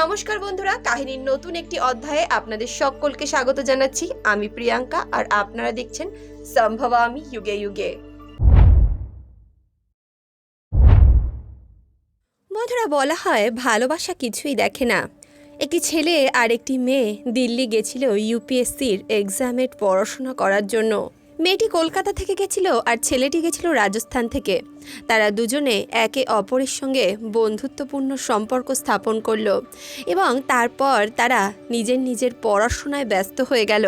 নমস্কার বন্ধুরা, কাহিনীর নতুন একটি অধ্যায়ে আপনাদের সকলকে স্বাগত জানাচ্ছি। আমি প্রিয়াঙ্কা আর আপনারা দেখছেন সম্ভব আমি যুগে যুগে। বন্ধুরা, বলা হয় ভালোবাসা কিছুই দেখে না। একটি ছেলে আর একটি মেয়ে দিল্লি গেছিল ইউপিএসসির এক্সামের পড়াশোনা করার জন্য। মেয়েটি কলকাতা থেকে গেছিল আর ছেলেটি গেছিল রাজস্থান থেকে। তারা দুজনে একে অপরের সঙ্গে বন্ধুত্বপূর্ণ সম্পর্ক স্থাপন করল এবং তারপর তারা নিজের নিজের পড়াশোনায় ব্যস্ত হয়ে গেল।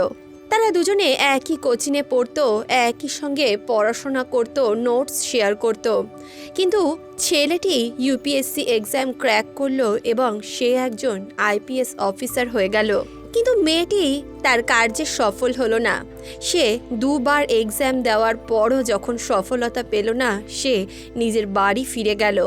তারা দুজনে একই কোচিনে পড়তো, একই সঙ্গে পড়াশোনা করত, নোটস শেয়ার করত। কিন্তু ছেলেটি ইউপিএসসি এক্সাম ক্র্যাক করল এবং সে একজন আইপিএস অফিসার হয়ে গেল। কিন্তু মেয়েটি তার কার্যে সফল হলো না। সে দুবার এক্সাম দেওয়ার পরও যখন সফলতা পেল না, সে নিজের বাড়ি ফিরে গেল।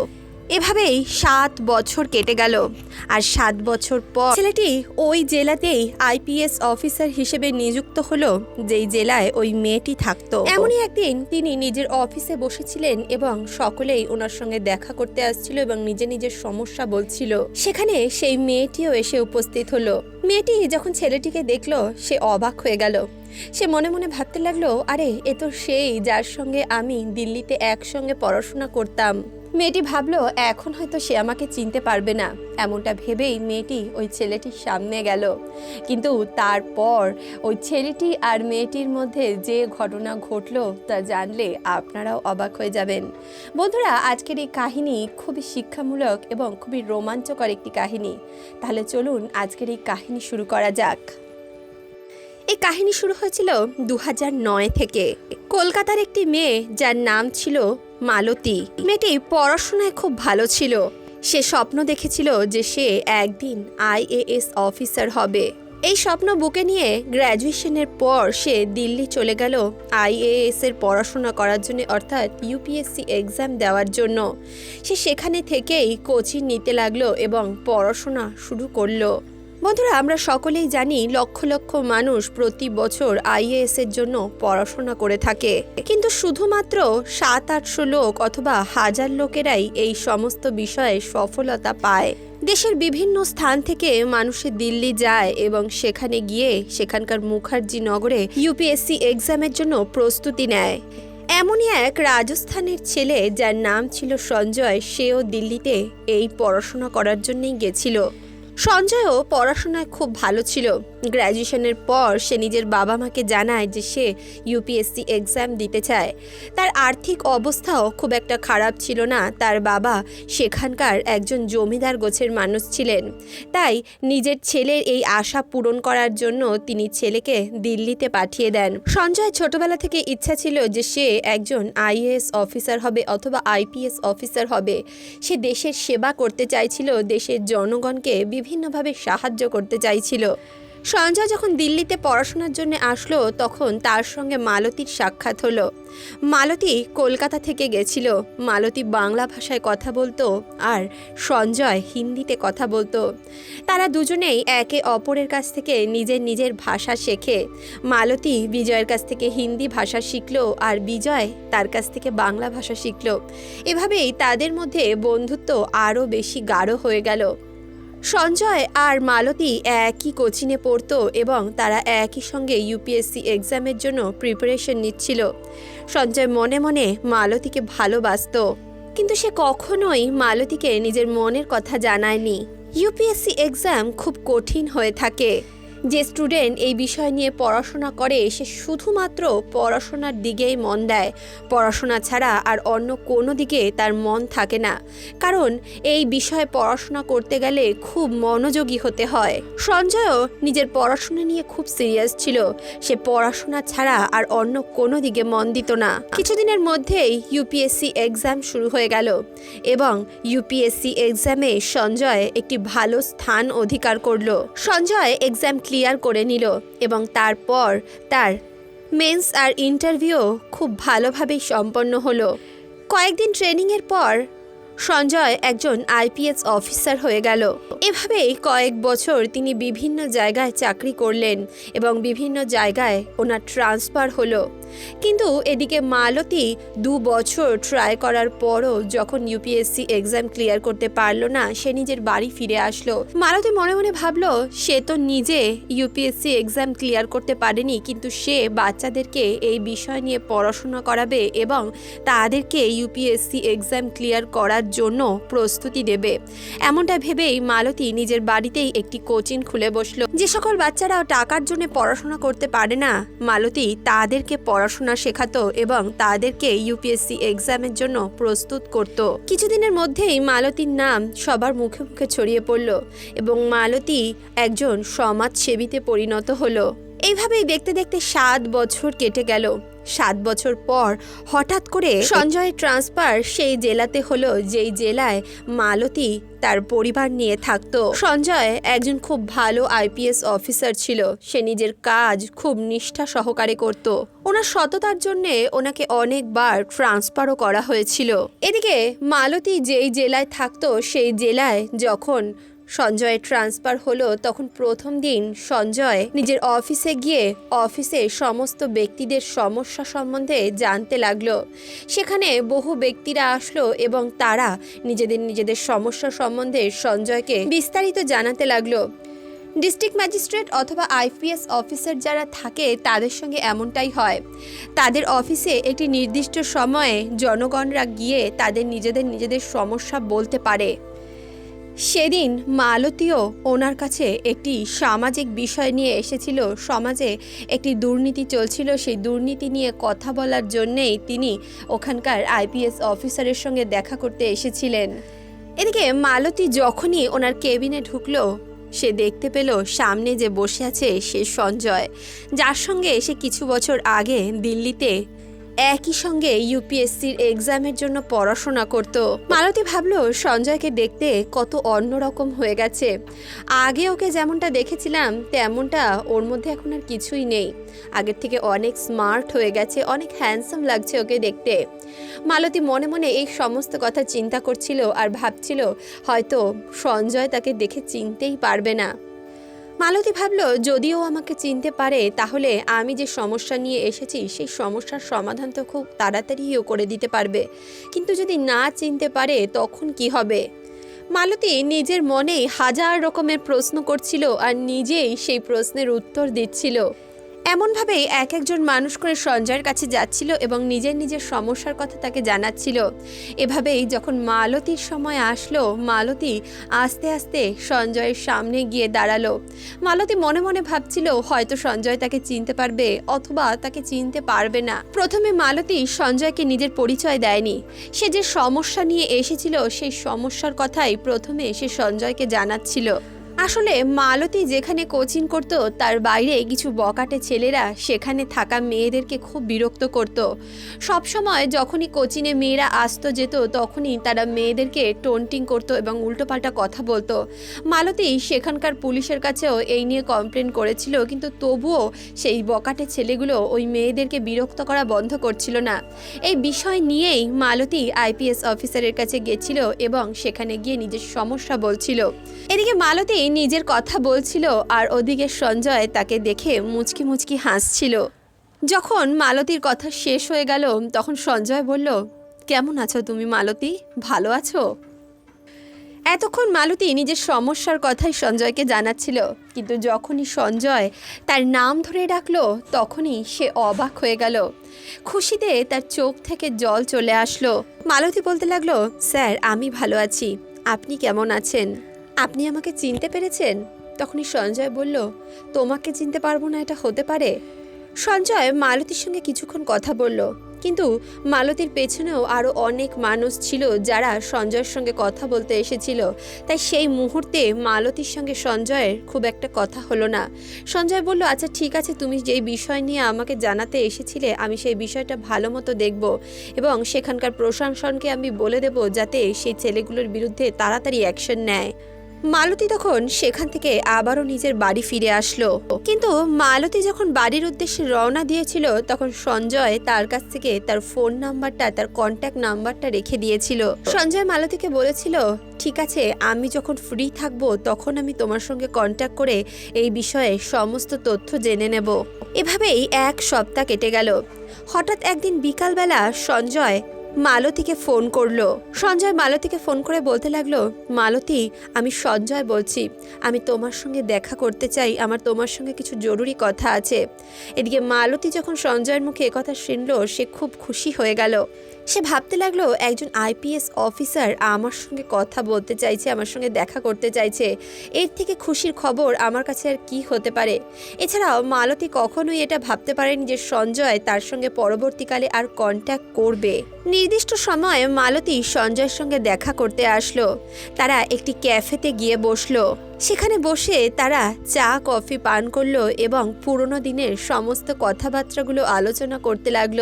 এভাবেই সাত বছর কেটে গেল। আর সাত বছর পর ছেলেটি ওই জেলাতেই আইপিএস অফিসার হিসেবে নিযুক্ত হলো, যেই জেলায় ওই মেয়েটি থাকতো। এমনই একদিন তিনি নিজের অফিসে বসেছিলেন এবং সকলেই ওনার সঙ্গে দেখা করতে আসছিল এবং নিজের নিজের সমস্যা বলছিল। সেখানে সেই মেয়েটিও এসে উপস্থিত হলো। মেয়েটি যখন ছেলেটিকে দেখল, সে অবাক হয়ে গেল। সে মনে মনে ভাবতে লাগল, আরে, এ তো সেই যার সঙ্গে আমি দিল্লিতে একসঙ্গে পড়াশোনা করতাম। মেয়েটি ভাবলো, এখন হয়তো সে আমাকে চিনতে পারবে না। এমনটা ভেবেই মেয়েটি ওই ছেলেটির সামনে গেল। কিন্তু তারপর ওই ছেলেটি আর মেয়েটির মধ্যে যে ঘটনা ঘটলো তা জানলে আপনারাও অবাক হয়ে যাবেন। বন্ধুরা, আজকের এই কাহিনী খুবই শিক্ষামূলক এবং খুবই রোমাঞ্চকর একটি কাহিনী। তাহলে চলুন আজকের এই কাহিনী শুরু করা যাক। এই কাহিনী শুরু হয়েছিল দু নয় থেকে। কলকাতার একটি মেয়ে যার নাম ছিল মালতী। মেয়েটি পড়াশোনায় খুব ভালো ছিল। সে স্বপ্ন দেখেছিল যে সে একদিন আইএএস অফিসার হবে। এই স্বপ্ন বুকে নিয়ে গ্র্যাজুয়েশনের পর সে দিল্লি চলে গেল আইএএস এর পড়াশোনা করার জন্য, অর্থাৎ ইউপিএসসি এক্সাম দেওয়ার জন্য। সে সেখানে থেকেই কোচিং নিতে লাগল এবং পড়াশোনা শুরু করল। বন্ধুরা, আমরা সকলেই জানি লক্ষ লক্ষ মানুষ প্রতি বছর আইএএস এর জন্য পড়াশোনা করে থাকে। কিন্তু শুধুমাত্র সাত আটশো লোক অথবা হাজার লোকেরাই এই সমস্ত বিষয়ে সফলতা পায়। দেশের বিভিন্ন স্থান থেকে মানুষে দিল্লি যায় এবং সেখানে গিয়ে সেখানকার মুখার্জি নগরে ইউপিএসসি এক্সামের জন্য প্রস্তুতি নেয়। এমনই এক রাজস্থানের ছেলে যার নাম ছিল সঞ্জয়, সেও দিল্লিতে এই পড়াশোনা করার জন্যই গেছিল। সঞ্জয়ও পড়াশোনায় খুব ভালো ছিল। গ্র্যাজুয়েশনের পর সে নিজের বাবা মাকে জানায় যে সে ইউপিএসসি এক্সাম দিতে চায়। তার আর্থিক অবস্থাও খুব একটা খারাপ ছিল না। তার বাবা সেখানকার একজন জমিদার গোছের মানুষ ছিলেন। তাই নিজের ছেলের এই আশা পূরণ করার জন্য তিনি ছেলেকে দিল্লিতে পাঠিয়ে দেন। সঞ্জয় ছোটবেলা থেকে ইচ্ছা ছিল যে সে একজন আইএএস অফিসার হবে অথবা আইপিএস অফিসার হবে। সে দেশের সেবা করতে চাইছিল, দেশের জনগণকে বিভিন্নভাবে সাহায্য করতে চাইছিল। সঞ্জয় যখন দিল্লিতে পড়াশোনার জন্য আসলো, তখন তার সঙ্গে মালতীর সাক্ষাৎ হলো। মালতী কলকাতা থেকে গেছিল। মালতী বাংলা ভাষায় কথা বলতো আর সঞ্জয় হিন্দিতে কথা বলতো। তারা দুজনেই একে অপরের কাছ থেকে নিজের নিজের ভাষা শেখে। মালতী বিজয়ের কাছ থেকে হিন্দি ভাষা শিখলো আর বিজয় তার কাছ থেকে বাংলা ভাষা শিখলো। এভাবেই তাদের মধ্যে বন্ধুত্ব আরও বেশি গাঢ় হয়ে গেল। সঞ্জয় আর মালতী একই কোচিনে পড়ত এবং তারা একই সঙ্গে ইউপিএসসি এক্সামের জন্য প্রিপারেশন নিচ্ছিল। সঞ্জয় মনে মনে মালতীকে ভালোবাসত। কিন্তু সে কখনোই মালতীকে নিজের মনের কথা জানায়নি। ইউপিএসসি এক্সাম খুব কঠিন হয়ে থাকে। যে স্টুডেন্ট এই বিষয় নিয়ে পড়াশোনা করে, সে শুধুমাত্র পড়াশোনার দিকেই মন দেয়। পড়াশোনা ছাড়া আর অন্য কোনো দিকে তার মন থাকে না। কারণ এই বিষয়ে পড়াশোনা করতে গেলে খুব মনোযোগী হতে হয়। সঞ্জয়ও নিজের পড়াশোনা নিয়ে খুব সিরিয়াস ছিল। সে পড়াশোনা ছাড়া আর অন্য কোনো দিকে মন দিত না। কিছুদিনের মধ্যেই ইউপিএসসি এক্সাম শুরু হয়ে গেল এবং ইউপিএসসি এক্সামে সঞ্জয় একটি ভালো স্থান অধিকার করল। সঞ্জয় এক্সাম ক্লিয়ার করে নিল এবং তারপর তার মেন্স আর ইন্টারভিউ খুব ভালোভাবেই সম্পন্ন হলো। কয়েকদিন ট্রেনিংয়ের পর সঞ্জয় একজন আইপিএস অফিসার হয়ে গেল। এভাবেই কয়েক বছর তিনি বিভিন্ন জায়গায় চাকরি করলেন এবং বিভিন্ন জায়গায় ওনার ট্রান্সফার হলো। কিন্তু এদিকে মালতী দু বছর ট্রাই করার পরও যখন ইউপিএসসি এক্সাম ক্লিয়ার করতে পারল না, সে নিজের বাড়ি ফিরে আসলো। মালতী মনে মনে ভাবলো, সে তো নিজে ইউপিএসসি এক্সাম ক্লিয়ার করতে পারেনি, কিন্তু সে বাচ্চাদেরকে এই বিষয় নিয়ে পড়াশোনা করাবে এবং তাদেরকে ইউপিএসসি এক্সাম ক্লিয়ার করার জন্য প্রস্তুতি দেবে। এমনটা ভেবেই মালতী নিজের বাড়িতেই একটি কোচিং খুলে বসল। যে সকল বাচ্চারা টাকার জন্য পড়াশোনা করতে পারে না, মালতী তাদেরকে পড়াশোনা শেখাতো এবং তাদেরকে ইউপিএসসি এক্সামের জন্য প্রস্তুত করত। কিছুদিনের মধ্যেই মালতীর নাম সবার মুখে মুখে ছড়িয়ে পড়ল এবং মালতী একজন সমাজসেবীতে পরিণত হলো। এইভাবেই দেখতে দেখতে সাত বছর কেটে গেল। সাত বছর পর হঠাৎ করে সঞ্জয়ের ট্রান্সফার সেই জেলাতে হলো, যেই জেলায় মালতী তার পরিবার নিয়ে থাকতো। সঞ্জয় একজন খুব ভালো আইপিএস অফিসার ছিল। সে নিজের কাজ খুব নিষ্ঠা সহকারে করত। ওনার সততার জন্যে ওনাকে অনেকবার ট্রান্সফারও করা হয়েছিল। এদিকে মালতী যেই জেলায় থাকতো, সেই জেলায় যখন সঞ্জয়ের ট্রান্সফার হলো তখন প্রথম দিন সঞ্জয় নিজের অফিসে গিয়ে অফিসে সমস্ত ব্যক্তিদের সমস্যা সম্বন্ধে জানতে লাগল। সেখানে বহু ব্যক্তিরা আসলো এবং তারা নিজেদের নিজেদের সমস্যা সম্বন্ধে সঞ্জয়কে বিস্তারিত জানাতে লাগল। ডিস্ট্রিক্ট ম্যাজিস্ট্রেট অথবা আইপিএস অফিসার যারা থাকে তাদের সঙ্গে এমনটাই হয়। তাদের অফিসে একটি নির্দিষ্ট সময়ে জনগণরা গিয়ে তাদের নিজেদের নিজেদের সমস্যা বলতে পারে। সেদিন মালতীও ওনার কাছে একটি সামাজিক বিষয় নিয়ে এসেছিল। সমাজে একটি দুর্নীতি চলছিল। সেই দুর্নীতি নিয়ে কথা বলার জন্যেই তিনি ওখানকার আইপিএস অফিসারের সঙ্গে দেখা করতে এসেছিলেন। এদিকে মালতী যখনই ওনার কেবিনে ঢুকলো, সে দেখতে পেল সামনে যে বসে আছে সে সঞ্জয়। যার সঙ্গে সে কিছু বছর আগে দিল্লিতে একই সঙ্গে ইউপিএসসির এক্সামের জন্য পড়াশোনা করত। মালতী ভাবলো, সঞ্জয়কে দেখতে কত অন্যরকম হয়ে গেছে। আগে ওকে যেমনটা দেখেছিলাম, তেমনটা ওর মধ্যে এখন আর কিছুই নেই। আগের থেকে অনেক স্মার্ট হয়ে গেছে, অনেক হ্যান্ডসাম লাগছে ওকে দেখতে। মালতী মনে মনে এই সমস্ত কথা চিন্তা করছিল আর ভাবছিল, হয়তো সঞ্জয় তাকে দেখে চিনতেই পারবে না। মালতী ভাবল, যদিও আমাকে চিনতে পারে, তাহলে আমি যে সমস্যা নিয়ে এসেছি, সেই সমস্যার সমাধান তো খুব তাড়াতাড়িও করে দিতে পারবে। কিন্তু যদি না চিনতে পারে, তখন কি হবে? মালতী নিজের মনেই হাজার রকমের প্রশ্ন করছিল আর নিজেই সেই প্রশ্নের উত্তর দিচ্ছিল। এমনভাবেই এক একজন মানুষ করে সঞ্জয়ের কাছে যাচ্ছিল এবং নিজের নিজের সমস্যার কথা তাকে জানাচ্ছিল। এভাবেই যখন মালতীর সময় আসলো, মালতী আস্তে আস্তে সঞ্জয়ের সামনে গিয়ে দাঁড়াল। মালতী মনে মনে ভাবছিল, হয়তো সঞ্জয় তাকে চিনতে পারবে অথবা তাকে চিনতে পারবে না। প্রথমে মালতী সঞ্জয়কে নিজের পরিচয় দেয়নি। সে যে সমস্যা নিয়ে এসেছিল, সেই সমস্যার কথাই প্রথমে সে সঞ্জয়কে জানাচ্ছিল। আসলে মালতী যেখানে কোচিং করত, তার বাইরে কিছু বকাটে ছেলেরা সেখানে থাকা মেয়েদেরকে খুব বিরক্ত করত। সবসময় যখনই কোচিংয়ে মেয়েরা আসতো যেত, তখনই তারা মেয়েদেরকে টোন্টিং করতো এবং উল্টোপাল্টা কথা বলতো। মালতী সেখানকার পুলিশের কাছেও এই নিয়ে কমপ্লেন করেছিল, কিন্তু তবুও সেই বকাটে ছেলেগুলো ওই মেয়েদেরকে বিরক্ত করা বন্ধ করছিল না। এই বিষয় নিয়েই মালতী আইপিএস অফিসারের কাছে গেছিল এবং সেখানে গিয়ে নিজের সমস্যা বলছিল। এদিকে মালতী নিজের কথা বলছিল আর ওদিকে সঞ্জয় তাকে দেখে মুচকি মুচকি হাসছিল। যখন মালতীর কথা শেষ হয়ে গেল, তখন সঞ্জয় বলল, কেমন আছো তুমি মালতী? ভালো আছো? এতক্ষণ মালতী নিজের সমস্যার কথাই সঞ্জয়কে জানাচ্ছিল, কিন্তু যখনই সঞ্জয় তার নাম ধরে ডাকলো, তখনই সে অবাক হয়ে গেল। খুশিতে তার চোখ থেকে জল চলে আসলো। মালতী বলতে লাগল, স্যার, আমি ভালো আছি। আপনি কেমন আছেন? আপনি আমাকে চিনতে পেরেছেন? তখনই সঞ্জয় বলল, তোমাকে চিনতে পারব না, এটা হতে পারে? সঞ্জয় মালতীর সঙ্গে কিছুক্ষণ কথা বলল, কিন্তু মালতীর পেছনেও আরও অনেক মানুষ ছিল যারা সঞ্জয়ের সঙ্গে কথা বলতে এসেছিল। তাই সেই মুহূর্তে মালতীর সঙ্গে সঞ্জয়ের খুব একটা কথা হলো না। সঞ্জয় বলল আচ্ছা ঠিক আছে, তুমি যেই বিষয় নিয়ে আমাকে জানাতে এসেছিলে, আমি সেই বিষয়টা ভালো মতো দেখব এবং সেখানকার প্রশাসনকে আমি বলে দেব যাতে সেই ছেলেগুলোর বিরুদ্ধে তাড়াতাড়ি অ্যাকশন নেয়। মালতী তখন সেখান থেকে আবারও নিজের বাড়ি ফিরে আসলো। কিন্তু মালতী যখন বাড়ির উদ্দেশ্যে রওনা দিয়েছিল, তখন সঞ্জয় তার কাছ থেকে তার ফোন নাম্বারটা, তার কন্ট্যাক্ট নাম্বারটা রেখে দিয়েছিল। সঞ্জয় মালতীকে বলেছিল, ঠিক আছে, আমি যখন ফ্রি থাকব, তখন আমি তোমার সঙ্গে কন্ট্যাক্ট করে এই বিষয়ে সমস্ত তথ্য জেনে নেব। এভাবেই এক সপ্তাহ কেটে গেল। হঠাৎ একদিন বিকালবেলা সঞ্জয় মালতীকে ফোন করল। সঞ্জয় মালতীকে ফোন করে বলতে লাগল, মালতী, আমি সঞ্জয় বলছি। আমি তোমার সঙ্গে দেখা করতে চাই। আমার তোমার সঙ্গে কিছু জরুরি কথা আছে। এদিকে মালতী যখন সঞ্জয়ের মুখে একথা শুনল, সে খুব খুশি হয়ে গেল। সে ভাবতে লাগল একজন আইপিএস অফিসার আমার সঙ্গে কথা বলতে চাইছে, আমার সঙ্গে দেখা করতে চাইছে। এর থেকে খুশির খবর আমার কাছে আর কি হতে পারে? এছাড়াও মালতী কখনোই এটা ভাবতে পারেনি যে সঞ্জয় তার সঙ্গে পরবর্তীকালে আর কন্ট্যাক্ট করবে। নির্দিষ্ট সময়ে মালতী সঞ্জয়ের সঙ্গে দেখা করতে আসলো। তারা একটি ক্যাফেতে গিয়ে বসল। সেখানে বসে তারা চা, কফি পান করল এবং পুরনো দিনের সমস্ত কথাবার্তাগুলো আলোচনা করতে লাগল।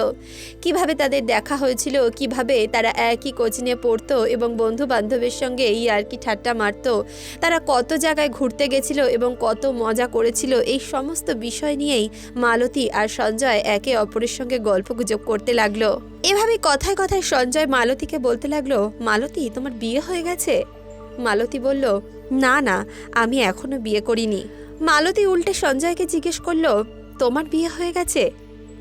কীভাবে তাদের দেখা হয়েছিল কীভাবে তারা একই কোচিংয়ে পড়তো এবং বন্ধু বান্ধবের সঙ্গে এই আর কি ঠাট্টা মারতো। তারা কত জায়গায় ঘুরতে গেছিল এবং কত মজা করেছিল, এই সমস্ত বিষয় নিয়েই মালতী আর সঞ্জয় একে অপরের সঙ্গে গল্প গুজব করতে লাগল। এভাবে কথায় কথায় সঞ্জয় মালতীকে বলতে লাগল, মালতী, তোমার বিয়ে হয়ে গেছে? মালতী বলল, না না, আমি এখনও বিয়ে করিনি। মালতী উল্টে সঞ্জয়কে জিজ্ঞেস করল, তোমার বিয়ে হয়ে গেছে?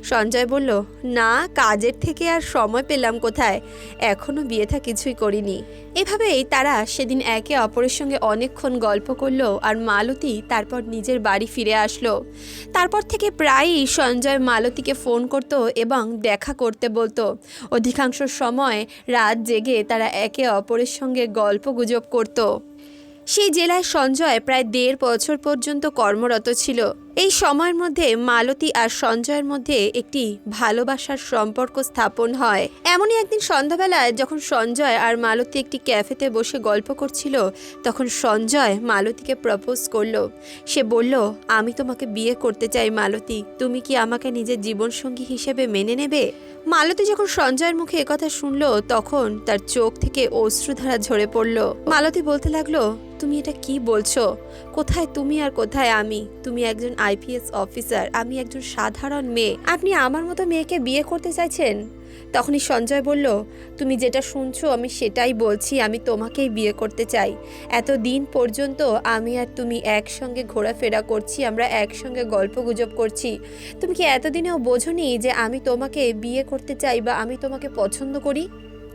সঞ্জয় বলল, না, কাজের থেকে আর সময় পেলাম কোথায়? এখনও বিয়েথা কিছুই করিনি। এভাবেই তারা সেদিন একে অপরের সঙ্গে অনেকক্ষণ গল্প করল আর মালতী তারপর নিজের বাড়ি ফিরে আসলো। তারপর থেকে প্রায়ই সঞ্জয় মালতীকে ফোন করত এবং দেখা করতে বলতো। অধিকাংশ সময় রাত জেগে তারা একে অপরের সঙ্গে গল্প গুজব করতো। সেই জেলায় সঞ্জয় প্রায় দেড় বছর পর্যন্ত কর্মরত ছিল। এই সময়ের মধ্যে মালতী আর সঞ্জয়ের মধ্যে একটি ভালোবাসার সম্পর্ক স্থাপন হয়। এমনই একদিন সন্ধ্যাবেলায় যখন সঞ্জয় আর মালতী একটি ক্যাফেতে বসে গল্প করছিল, তখন সঞ্জয় মালতীকে প্রপোজ করল। সে বলল, আমি তোমাকে বিয়ে করতে চাই মালতী। তুমি কি আমাকে নিজের জীবনসঙ্গী হিসেবে মেনে নেবে? মালতী যখন সঞ্জয়ের মুখে একথা শুনলো, তখন তার চোখ থেকে অশ্রুধারা ঝরে পড়ল। মালতী বলতে লাগল, তুমি এটা কি বলছো? কোথায় তুমি আর কোথায় আমি? তুমি একজন আইপিএস অফিসার। আমি একজন সাধারণ মেয়ে। আপনি আমার মতো মেয়েকে বিয়ে করতে চাইছেন? তখনই সঞ্জয় বলল, তুমি যেটা শুনছো, আমি সেটাই বলছি, আমি তোমাকেই বিয়ে করতে চাই। এত দিন পর্যন্ত আমি আর তুমি একসঙ্গে ঘোরাফেরা করছি, আমরা একসঙ্গে গল্প গুজব করছি। তুমি কি এতদিনেও বোঝনি যে আমি তোমাকে বিয়ে করতে চাই বা আমি তোমাকে পছন্দ করি?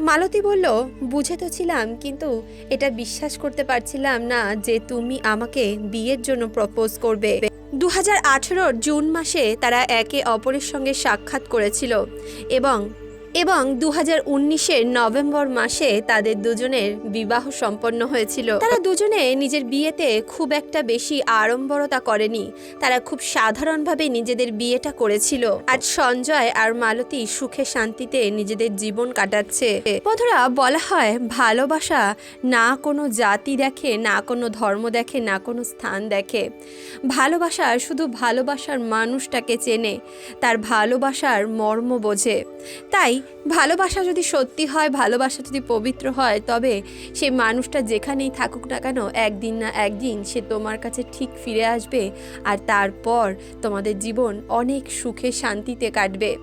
মালতী বলল, বুঝে তো ছিলাম, কিন্তু এটা বিশ্বাস করতে পারছিলাম না যে তুমি আমাকে বিয়ের জন্য প্রপোজ করবে। দু হাজার জুন মাসে তারা একে অপরের সঙ্গে সাক্ষাৎ করেছিল এবং এবং দু হাজার নভেম্বর মাসে তাদের দুজনের বিবাহ সম্পন্ন হয়েছিল। তারা দুজনে নিজের বিয়েতে খুব একটা বেশি আড়ম্বরতা করেনি। তারা খুব সাধারণভাবে নিজেদের বিয়েটা করেছিল। আজ সঞ্জয় আর মালতী সুখে শান্তিতে নিজেদের জীবন কাটাচ্ছে। বন্ধুরা, বলা হয় ভালোবাসা না কোনো জাতি দেখে, না কোনো ধর্ম দেখে, না কোনো স্থান দেখে। ভালোবাসা শুধু ভালোবাসার মানুষটাকে চেনে, তার ভালোবাসার মর্ম বোঝে। তাই ভালোবাসা যদি সত্যি হয়, ভালোবাসা যদি পবিত্র হয়, তবে সে মানুষটা যেখানেই থাকুক না কেন, একদিন না একদিন সে তোমার কাছে ঠিক ফিরে আসবে আর তারপর তোমাদের জীবন অনেক সুখে শান্তিতে কাটবে।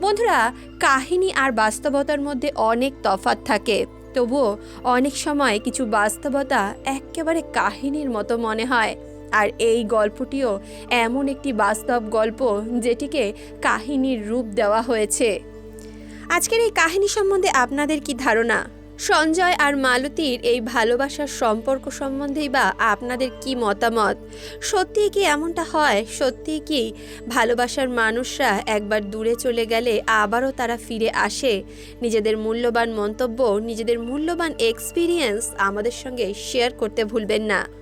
বন্ধুরা, কাহিনী আর বাস্তবতার মধ্যে অনেক তফাৎ থাকে। তবুও অনেক সময় কিছু বাস্তবতা একেবারে কাহিনীর মতো মনে হয়। আর এই গল্পটিও এমন একটি বাস্তব গল্প যেটিকে কাহিনীর রূপ দেওয়া হয়েছে। আজকের এই কাহিনী সম্বন্ধে আপনাদের কি ধারণা? সঞ্জয় আর মালতীর এই ভালোবাসার সম্পর্ক সম্বন্ধেই বা আপনাদের কি মতামত? সত্যিই কি এমনটা হয়? সত্যিই কি ভালোবাসার মানুষরা একবার দূরে চলে গেলে আবারও তারা ফিরে আসে? নিজেদের মূল্যবান মন্তব্য, নিজেদের মূল্যবান এক্সপিরিয়েন্স আমাদের সঙ্গে শেয়ার করতে ভুলবেন না।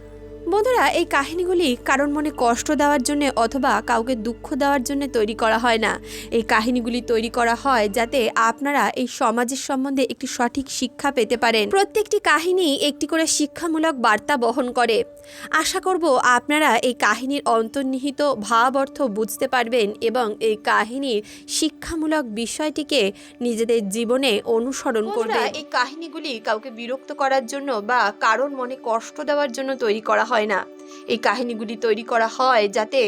বন্ধুরা এই কাহিনীগুলি কারোর মনে কষ্ট দেওয়ার জন্য অথবা কাউকে দুঃখ দেওয়ার জন্য তৈরি করা হয় না। এই কাহিনীগুলি তৈরি করা হয় যাতে আপনারা এই সমাজের সম্বন্ধে একটি সঠিক শিক্ষা পেতে পারেন। প্রত্যেকটি কাহিনী একটি করে শিক্ষামূলক বার্তা বহন করে। আশা করব আপনারা এই কাহিনীর অন্তর্নিহিত ভাব অর্থ বুঝতে পারবেন এবং এই কাহিনীর শিক্ষামূলক বিষয়টিকে নিজেদের জীবনে অনুসরণ করবে। এই কাহিনীগুলি কাউকে বিরক্ত করার জন্য বা কারোর মনে কষ্ট দেওয়ার জন্য তৈরি করা হয় না। এই কাহিনীগুলি তৈরি করা হয় যাতে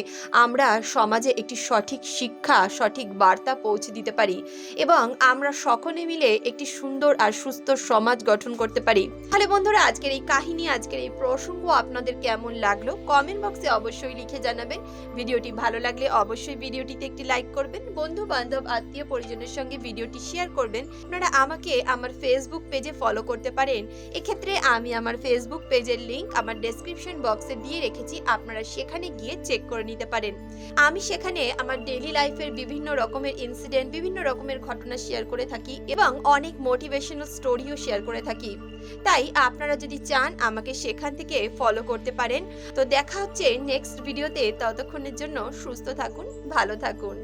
আমরা সমাজে একটি সঠিক শিক্ষা, সঠিক বার্তা পৌঁছে দিতে পারি এবং আমরা সকলে মিলে একটি সুন্দর আর সুস্থ সমাজ গঠন করতে পারি। তাহলে বন্ধুরা, আজকের এই কাহিনী, আজকের এই প্রসঙ্গ আপনাদের কেমন লাগল? কমেন্ট বক্সে অবশ্যই লিখে জানাবেন। ভিডিওটি ভালো লাগলে অবশ্যই ভিডিওটিতে একটি লাইক করবেন। বন্ধু বান্ধব আত্মীয় পরিজনের সঙ্গে ভিডিওটি শেয়ার করবেন। আপনারা আমাকে আমার ফেসবুক পেজে ফলো করতে পারেন। এক্ষেত্রে আমি আমার ফেসবুক পেজের লিংক আমার ডেসক্রিপশন বক্সে দিয়ে রেখেছি, আপনারা সেখানে গিয়ে চেক করে নিতে পারেন। আমি সেখানে আমার ডেইলি লাইফের বিভিন্ন রকমের ইনসিডেন্ট বিভিন্ন রকমের ঘটনা শেয়ার করে থাকি এবং অনেক মোটিভেশনাল স্টোরিও শেয়ার করে থাকি। তাই আপনারা যদি চান, আমাকে সেখান থেকে ফলো করতে পারেন। তো দেখা হচ্ছে নেক্সট ভিডিওতে ততক্ষণের জন্য সুস্থ থাকুন, ভালো থাকুন।